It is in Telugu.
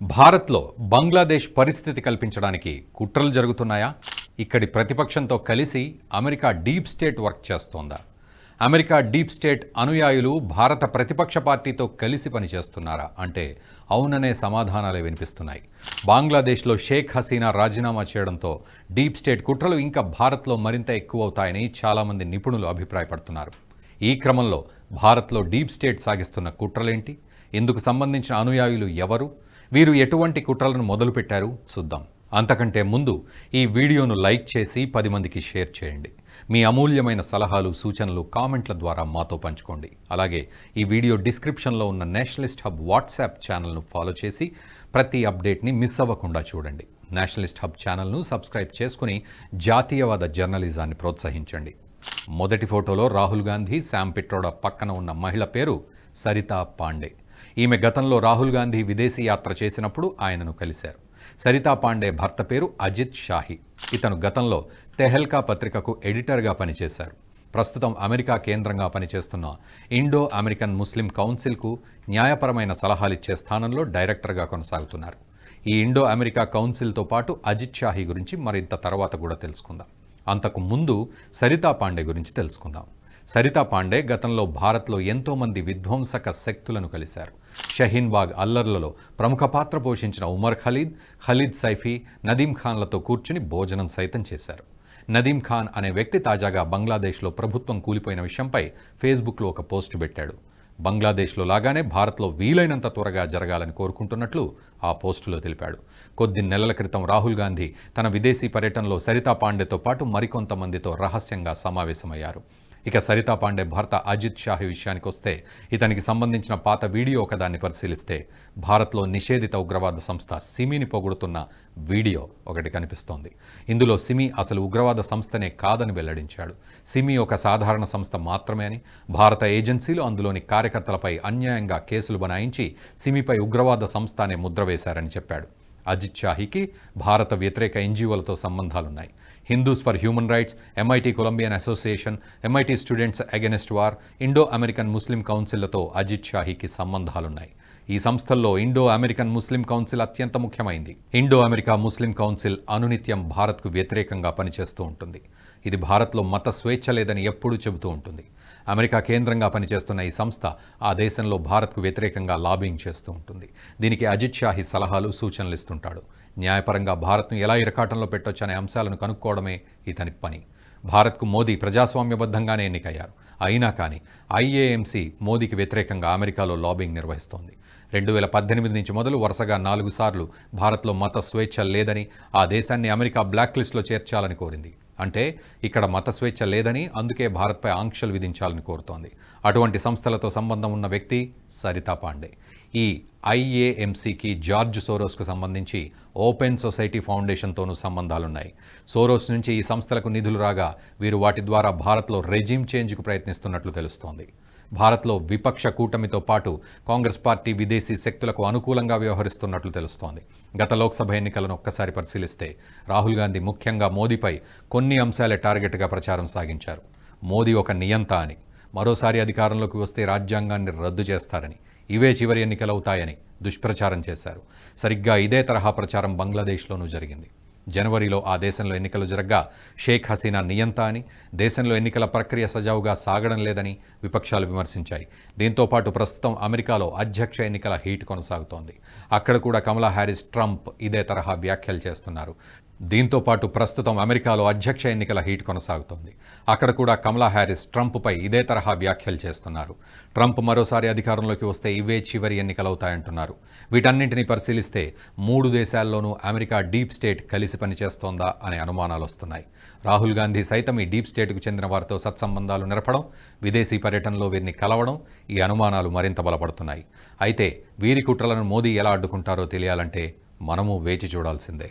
భారత్లో బంగ్లాదేశ్ పరిస్థితి కల్పించడానికి కుట్రలు జరుగుతున్నాయా? ఇక్కడి ప్రతిపక్షంతో కలిసి అమెరికా డీప్ స్టేట్ వర్క్ చేస్తోందా? అమెరికా డీప్ స్టేట్ అనుయాయులు భారత ప్రతిపక్ష పార్టీతో కలిసి పనిచేస్తున్నారా? అంటే అవుననే సమాధానాలే వినిపిస్తున్నాయి. బంగ్లాదేశ్లో షేక్ హసీనా రాజీనామా చేయడంతో డీప్ స్టేట్ కుట్రలు ఇంకా భారత్లో మరింత ఎక్కువ అవుతాయని చాలామంది నిపుణులు అభిప్రాయపడుతున్నారు. ఈ క్రమంలో భారత్లో డీప్ స్టేట్ సాగిస్తున్న కుట్రలేంటి? ఇందుకు సంబంధించిన అనుయాయులు ఎవరు? వీరు ఎటువంటి కుట్రలను మొదలుపెట్టారు చూద్దాం. అంతకంటే ముందు ఈ వీడియోను లైక్ చేసి పది మందికి షేర్ చేయండి. మీ అమూల్యమైన సలహాలు సూచనలు కామెంట్ల ద్వారా మాతో పంచుకోండి. అలాగే ఈ వీడియో డిస్క్రిప్షన్లో ఉన్న నేషనలిస్ట్ హబ్ వాట్సాప్ ఛానల్ను ఫాలో చేసి ప్రతి అప్డేట్ని మిస్ అవ్వకుండా చూడండి. నేషనలిస్ట్ హబ్ ఛానల్ను సబ్స్క్రైబ్ చేసుకుని జాతీయవాద జర్నలిజాన్ని ప్రోత్సహించండి. మొదటి ఫోటోలో రాహుల్ గాంధీ శామ్ పిట్రోడా పక్కన ఉన్న మహిళ పేరు సరితా పాండే. ఈమె గతంలో రాహుల్ గాంధీ విదేశీ యాత్ర చేసినప్పుడు ఆయనను కలిశారు. సరితా పాండే భర్త పేరు అజిత్ షాహి. ఇతను గతంలో తెహల్కా పత్రికకు ఎడిటర్గా పనిచేశారు. ప్రస్తుతం అమెరికా కేంద్రంగా పనిచేస్తున్న ఇండో అమెరికన్ ముస్లిం కౌన్సిల్కు న్యాయపరమైన సలహాలిచ్చే స్థానంలో డైరెక్టర్గా కొనసాగుతున్నారు. ఈ ఇండో అమెరికా కౌన్సిల్తో పాటు అజిత్ షాహి గురించి మరింత తర్వాత కూడా తెలుసుకుందాం. అంతకు ముందు సరితా పాండే గురించి తెలుసుకుందాం. సరితా పాండే గతంలో భారత్లో ఎంతోమంది విధ్వంసక శక్తులను కలిశారు. షహీన్ బాగ్ అల్లర్లలో ప్రముఖ పాత్ర పోషించిన ఉమర్ ఖలీద్ ఖలీద్ సైఫీ నదీం ఖాన్లతో కూర్చుని భోజనం సైతం చేశారు. నదీం ఖాన్ అనే వ్యక్తి తాజాగా బంగ్లాదేశ్లో ప్రభుత్వం కూలిపోయిన విషయంపై ఫేస్బుక్లో ఒక పోస్టు పెట్టాడు. బంగ్లాదేశ్లో లాగానే భారత్లో వీలైనంత త్వరగా జరగాలని కోరుకుంటున్నట్లు ఆ పోస్టులో తెలిపాడు. కొద్ది నెలల క్రితం రాహుల్ గాంధీ తన విదేశీ పర్యటనలో సరితా పాండేతో పాటు మరికొంతమందితో రహస్యంగా సమావేశమయ్యారు. ఇక సరితా పాండే భర్త అజిత్ షాహి విషయానికి వస్తే ఇతనికి సంబంధించిన పాత వీడియో ఒకదాన్ని పరిశీలిస్తే భారత్లో నిషేధిత ఉగ్రవాద సంస్థ సిమిని పొగుడుతున్న వీడియో ఒకటి కనిపిస్తోంది. ఇందులో సిమి అసలు ఉగ్రవాద సంస్థనే కాదని వెల్లడించాడు. సిమి ఒక సాధారణ సంస్థ మాత్రమే అని భారత ఏజెన్సీలు అందులోని కార్యకర్తలపై అన్యాయంగా కేసులు బనాయించి సిమిపై ఉగ్రవాద సంస్థ అనే ముద్ర వేశారని చెప్పాడు. అజిత్ షాహీకి భారత వ్యతిరేక ఎన్జీఓలతో సంబంధాలున్నాయి. Hindus for human rights MIT Colombian association MIT students against war Indo American Muslim కౌన్సిల్లతో Ajit షాహీకి సంబంధాలున్నాయి. ఈ సంస్థల్లో ఇండో అమెరికన్ ముస్లిం కౌన్సిల్ అత్యంత ముఖ్యమైంది. ఇండో అమెరికా ముస్లిం కౌన్సిల్ అనునిత్యం భారత్కు వ్యతిరేకంగా పనిచేస్తూ ఉంటుంది. ఇది భారత్లో మత స్వేచ్ఛ లేదని ఎప్పుడూ చెబుతూ ఉంటుంది. అమెరికా కేంద్రంగా పనిచేస్తున్న ఈ సంస్థ ఆ దేశంలో భారత్కు వ్యతిరేకంగా లాబింగ్ చేస్తూ ఉంటుంది. దీనికి అజిత్ షాహి సలహాలు సూచనలు ఇస్తుంటాడు. న్యాయపరంగా భారత్ను ఎలా ఇరకాటంలో పెట్టొచ్చనే అంశాలను కనుక్కోవడమే ఇతని పని. భారత్కు మోదీ ప్రజాస్వామ్యబద్ధంగానే ఎన్నికయ్యారు. అయినా కానీ ఐఏఎంసీ మోదీకి వ్యతిరేకంగా అమెరికాలో లాబింగ్ నిర్వహిస్తోంది. రెండు వేల పద్దెనిమిది నుంచి మొదలు వరుసగా నాలుగు సార్లు భారత్లో మత స్వేచ్ఛ లేదని ఆ దేశాన్ని అమెరికా బ్లాక్ లిస్టులో చేర్చాలని కోరింది. అంటే ఇక్కడ మత స్వేచ్ఛ లేదని అందుకే భారత్పై ఆంక్షలు విధించాలని కోరుతోంది. అటువంటి సంస్థలతో సంబంధం ఉన్న వ్యక్తి సరితా పాండే. ఈ ఐఏఎంసీకి జార్జ్ సోరోస్కు సంబంధించి ఓపెన్ సొసైటీ ఫౌండేషన్తోనూ సంబంధాలున్నాయి. సోరోస్ నుంచి ఈ సంస్థలకు నిధులు రాగా వీరు వాటి ద్వారా భారత్లో రెజీమ్ చేంజ్కు ప్రయత్నిస్తున్నట్లు తెలుస్తోంది. భారత్లో విపక్ష కూటమితో పాటు కాంగ్రెస్ పార్టీ విదేశీ శక్తులకు అనుకూలంగా వ్యవహరిస్తున్నట్లు తెలుస్తోంది. గత లోక్సభ ఎన్నికలను ఒక్కసారి పరిశీలిస్తే రాహుల్ గాంధీ ముఖ్యంగా మోదీపై కొన్ని అంశాలే టార్గెట్గా ప్రచారం సాగించారు. మోదీ ఒక నియంత అని మరోసారి అధికారంలోకి వస్తే రాజ్యాంగాన్ని రద్దు చేస్తారని ఇవే చివరి ఎన్నికలవుతాయని దుష్ప్రచారం చేశారు. సరిగ్గా ఇదే తరహా ప్రచారం బంగ్లాదేశ్లోనూ జరిగింది. జనవరిలో ఆ దేశంలో ఎన్నికలు జరగ్గా షేక్ హసీనా నియంత అని దేశంలో ఎన్నికల ప్రక్రియ సజావుగా సాగడం లేదని విపక్షాలు విమర్శించాయి. దీంతో పాటు ప్రస్తుతం అమెరికాలో అధ్యక్ష ఎన్నికల హీట్ కొనసాగుతోంది. అక్కడ కూడా కమలా హ్యారిస్ ట్రంప్ ఇదే తరహా వ్యాఖ్యలు చేస్తున్నారు. దీంతో పాటు ప్రస్తుతం అమెరికాలో అధ్యక్ష ఎన్నికల హీట్ కొనసాగుతోంది. అక్కడ కూడా కమలా హ్యారిస్ ట్రంప్పై ఇదే తరహా వ్యాఖ్యలు చేస్తున్నారు. ట్రంప్ మరోసారి అధికారంలోకి వస్తే ఇవే చివరి ఎన్నికలవుతాయంటున్నారు. వీటన్నింటినీ పరిశీలిస్తే మూడు దేశాల్లోనూ అమెరికా డీప్ స్టేట్ కలిసి పనిచేస్తోందా అనే అనుమానాలు వస్తున్నాయి రాహుల్ గాంధీ సైతం ఈ డీప్ స్టేట్కు చెందిన వారితో సత్సంబంధాలు నిలపడం విదేశీ పర్యటనలో వీరిని కలవడం ఈ అనుమానాలు మరింత బలపడుతున్నాయి. అయితే వీరి కుట్రలను మోదీ ఎలా అడ్డుకుంటారో తెలియాలంటే మనము వేచి చూడాల్సిందే.